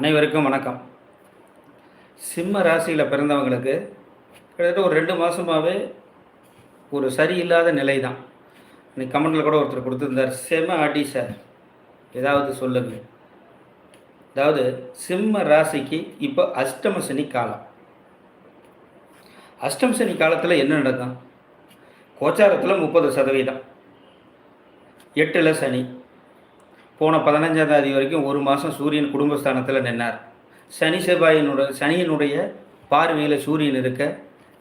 அனைவருக்கும் வணக்கம். சிம்ம ராசியில் பிறந்தவங்களுக்கு கிட்டத்தட்ட ஒரு ரெண்டு மாதமாகவே ஒரு சரியில்லாத நிலை தான் இன்னைக்கு கமெண்டில் கூட ஒருத்தர் கொடுத்துருந்தார் செம அடி சார் ஏதாவது சொல்லுங்கள் அதாவது சிம்ம ராசிக்கு இப்போ அஷ்டம சனி காலம். அஷ்டம சனி காலத்தில் என்ன நடக்கும்? கோச்சாரத்தில் முப்பது சதவீதம். எட்டில் சனி போன பதினஞ்சாம் தேதி வரைக்கும் ஒரு மாதம் சூரியன் குடும்பஸ்தானத்தில் நின்னார். சனி செவ்வாயினுடைய சனியினுடைய பார்வையில் சூரியன் இருக்க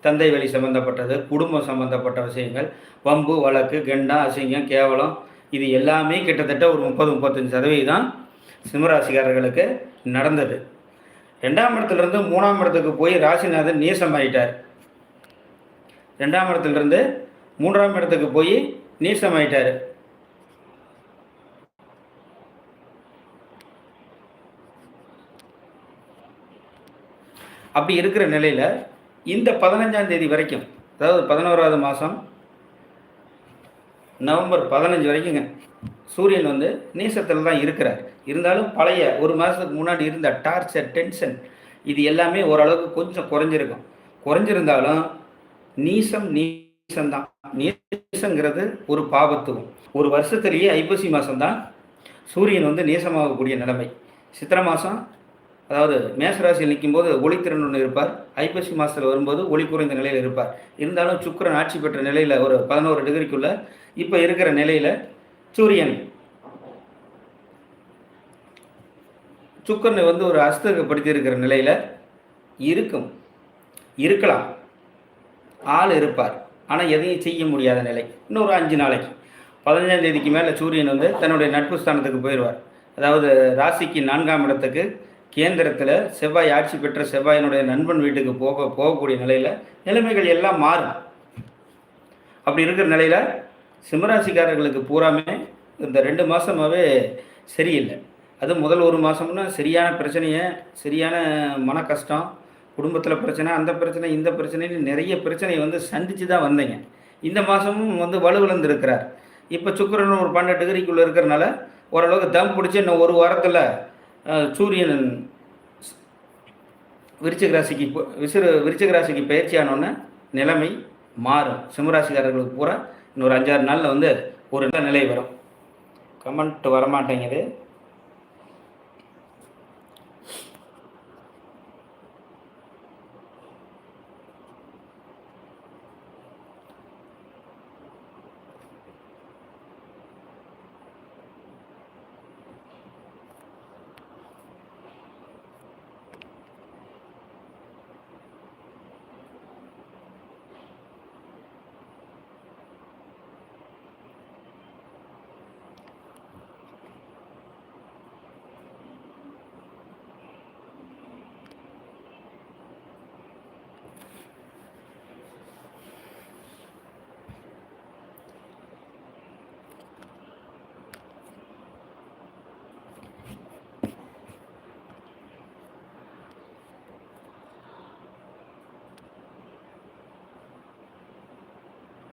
தந்தை வழி சம்மந்தப்பட்டது குடும்பம் சம்மந்தப்பட்ட விஷயங்கள் வம்பு வழக்கு கெண்டா அசிங்கம் கேவலம் இது எல்லாமே கிட்டத்தட்ட ஒரு முப்பது முப்பத்தஞ்சு சதவீதம் சிம்மராசிக்காரர்களுக்கு நடந்தது. ரெண்டாம் இடத்துலேருந்து மூணாம் இடத்துக்கு போய் ராசிநாதன் நீசமாயிட்டார். ரெண்டாம் இடத்துலேருந்து மூன்றாம் இடத்துக்கு போய் நீசமாயிட்டார். அப்படி இருக்கிற நிலையில் இந்த பதினஞ்சாம் தேதி வரைக்கும் அதாவது பதினோராவது மாதம் நவம்பர் பதினஞ்சு வரைக்குங்க சூரியன் வந்து நீசத்தில் தான் இருக்கிறார். இருந்தாலும் பழைய ஒரு மாதத்துக்கு முன்னாடி இருந்த டார்ச்சர் டென்ஷன் இது எல்லாமே ஓரளவுக்கு கொஞ்சம் குறைஞ்சிருக்கும். குறைஞ்சிருந்தாலும் நீசம் நீசம்தான். நீசங்கிறது ஒரு பாவத்துவம் ஒரு வருஷத்துலேயே ஐப்பசி மாதம்தான் சூரியன் வந்து நீசமாகக்கூடிய நிலைமை. சித்திரை மாதம் அதாவது மேசராசியில் நிற்கும்போது ஒளித்திறன் ஒன்று இருப்பார். ஐப்பசி மாதத்தில் வரும்போது ஒளி குறைந்த நிலையில் இருப்பார். இருந்தாலும் சுக்கிரன் ஆட்சி பெற்ற நிலையில் ஒரு பதினோரு டிகிரிக்குள்ள இப்போ இருக்கிற நிலையில் சூரியன். சுக்கரனை வந்து ஒரு அஸ்தகப்படுத்தி இருக்கிற நிலையில் இருக்கும். இருக்கலாம். ஆள் இருப்பார். ஆனால் எதையும் செய்ய முடியாத நிலை. இன்னொரு அஞ்சு நாளைக்கு. பதினஞ்சாம் தேதிக்கு மேலே சூரியன் வந்து தன்னுடைய நட்பு ஸ்தானத்துக்கு போயிடுவார். அதாவது ராசிக்கு நான்காம் இடத்துக்கு கேந்திரத்தில் செவ்வாய் ஆட்சி பெற்ற செவ்வாயினுடைய நண்பன் வீட்டுக்கு போக போகக்கூடிய நிலையில் நிலைமைகள் எல்லாம் மாறும். அப்படி இருக்கிற நிலையில் சிம்மராசிக்காரர்களுக்கு பூராமே இந்த ரெண்டு மாதமாகவே சரியில்லை. அது முதல் ஒரு மாதம்னா சரியான பிரச்சனையை சரியான மன கஷ்டம் குடும்பத்தில் பிரச்சனை அந்த பிரச்சனை இந்த பிரச்சனைன்னு நிறைய பிரச்சனையை வந்து சந்தித்து தான் வந்தீங்க. இந்த மாதமும் வந்து வலுவிழந்திருக்கிறார். இப்போ சுக்கரன் ஒரு பன்னெண்டு டிகிரிக்குள்ளே இருக்கிறனால ஓரளவுக்கு தம் பிடிச்சி இன்னும் ஒரு வாரத்தில் சூரியன் விருச்சிக ராசிக்கு இப்போ விசிறு விருச்சிக ராசிக்கு பயிற்சியானோன்னே நிலைமை மாறும். சிம்மராசிக்காரர்களுக்கு பூரா இன்னொரு அஞ்சாறு நாளில் வந்து ஒரு நிலை வரும். கமெண்ட் வரமாட்டேங்குது.